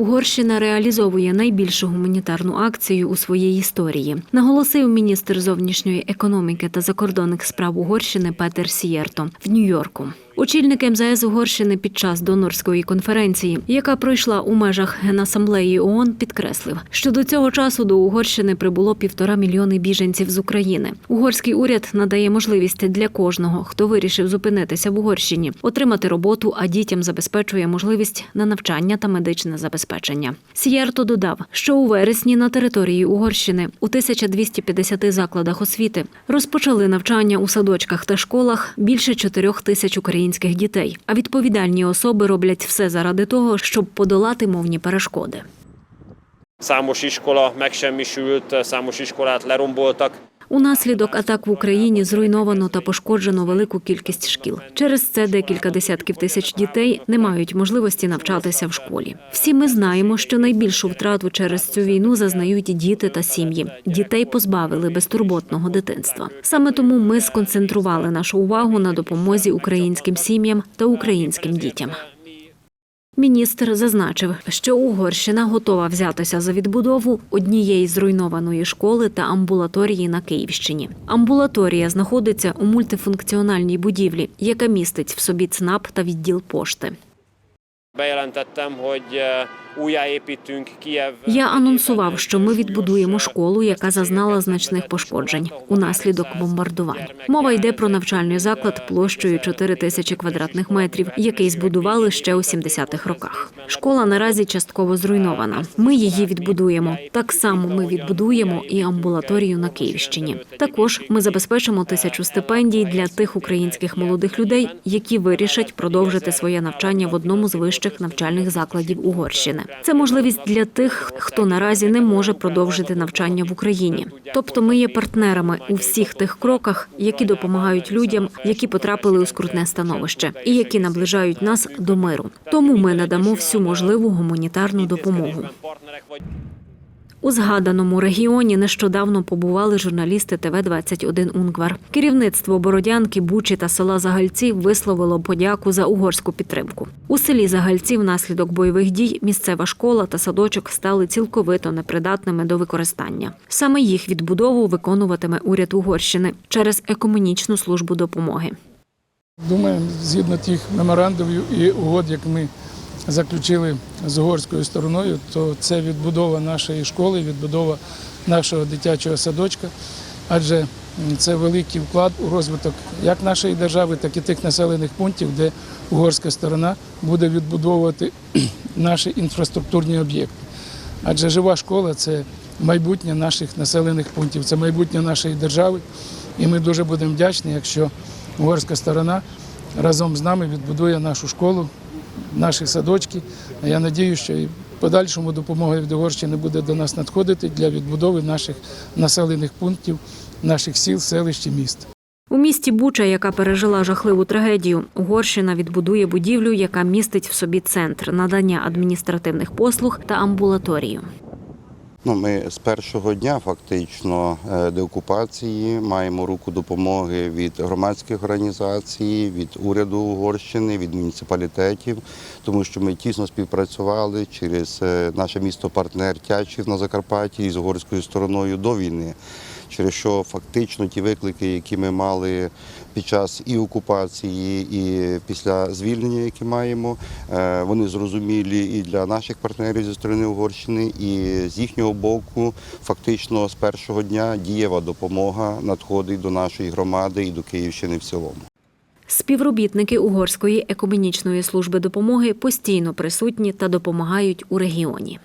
Угорщина реалізовує найбільшу гуманітарну акцію у своїй історії, наголосив міністр зовнішньої економіки та закордонних справ Угорщини Петер Сієрто в Нью-Йорку. Очільник МЗС Угорщини під час донорської конференції, яка пройшла у межах Генасамблеї ООН, підкреслив, що до цього часу до Угорщини прибуло півтора мільйони біженців з України. Угорський уряд надає можливість для кожного, хто вирішив зупинитися в Угорщині, отримати роботу, а дітям забезпечує можливість на навчання та медичне забезпечення. Сієрто додав, що у вересні на території Угорщини у 1250 закладах освіти розпочали навчання у садочках та школах більше 4 тисяч українських дітей. А відповідальні особи роблять все заради того, щоб подолати мовні перешкоди. Számos iskola megsemmisült, számos iskolát leromboltak. Унаслідок атак в Україні зруйновано та пошкоджено велику кількість шкіл. Через це декілька десятків тисяч дітей не мають можливості навчатися в школі. Всі ми знаємо, що найбільшу втрату через цю війну зазнають діти та сім'ї. Дітей позбавили безтурботного дитинства. Саме тому ми сконцентрували нашу увагу на допомозі українським сім'ям та українським дітям. Міністр зазначив, що Угорщина готова взятися за відбудову однієї зруйнованої школи та амбулаторії на Київщині. Амбулаторія знаходиться у мультифункціональній будівлі, яка містить в собі ЦНАП та відділ пошти. Я анонсував, що ми відбудуємо школу, яка зазнала значних пошкоджень унаслідок бомбардувань. Мова йде про навчальний заклад площею 4 тисячі квадратних метрів, який збудували ще у 70-х роках. Школа наразі частково зруйнована. Ми її відбудуємо. Так само ми відбудуємо і амбулаторію на Київщині. Також ми забезпечимо тисячу стипендій для тих українських молодих людей, які вирішать продовжити своє навчання в одному з вищих навчальних закладів Угорщини. Це можливість для тих, хто наразі не може продовжити навчання в Україні. Тобто, ми є партнерами у всіх тих кроках, які допомагають людям, які потрапили у скрутне становище, і які наближають нас до миру. Тому ми надамо всю можливу гуманітарну допомогу. У згаданому регіоні нещодавно побували журналісти ТВ 21 Унгвар. Керівництво Бородянки, Бучі та села Загальці висловило подяку за угорську підтримку. У селі Загальці внаслідок бойових дій місцева школа та садочок стали цілковито непридатними до використання. Саме їх відбудову виконуватиме уряд Угорщини через екомунічну службу допомоги. Думаю, згідно тих меморандумів і угод, як ми заключили з угорською стороною, то це відбудова нашої школи, відбудова нашого дитячого садочка, адже це великий вклад у розвиток як нашої держави, так і тих населених пунктів, де угорська сторона буде відбудовувати наші інфраструктурні об'єкти. Адже жива школа це майбутнє наших населених пунктів, це майбутнє нашої держави. І ми дуже будемо вдячні, якщо угорська сторона разом з нами відбудує нашу школу, наші садочки. Я сподіваюся, що і подальшому допомога від Угорщини буде до нас надходити для відбудови наших населених пунктів, наших сіл, селищ і міст. У місті Буча, яка пережила жахливу трагедію, Угорщина відбудує будівлю, яка містить в собі центр надання адміністративних послуг та амбулаторію. Ну, ми з першого дня фактично е, деокупації маємо руку допомоги від громадських організацій, від уряду Угорщини, від муніципалітетів, тому що ми тісно співпрацювали через е, наше місто партнер Тячів на Закарпатті із угорською стороною до війни. Через що фактично ті виклики, які ми мали під час і окупації, і після звільнення, які маємо, е, вони зрозумілі і для наших партнерів зі сторони Угорщини, і з їхнього боку, фактично з першого дня дієва допомога надходить до нашої громади і до Київщини в цілому. Співробітники Угорської екомунічної служби допомоги постійно присутні та допомагають у регіоні.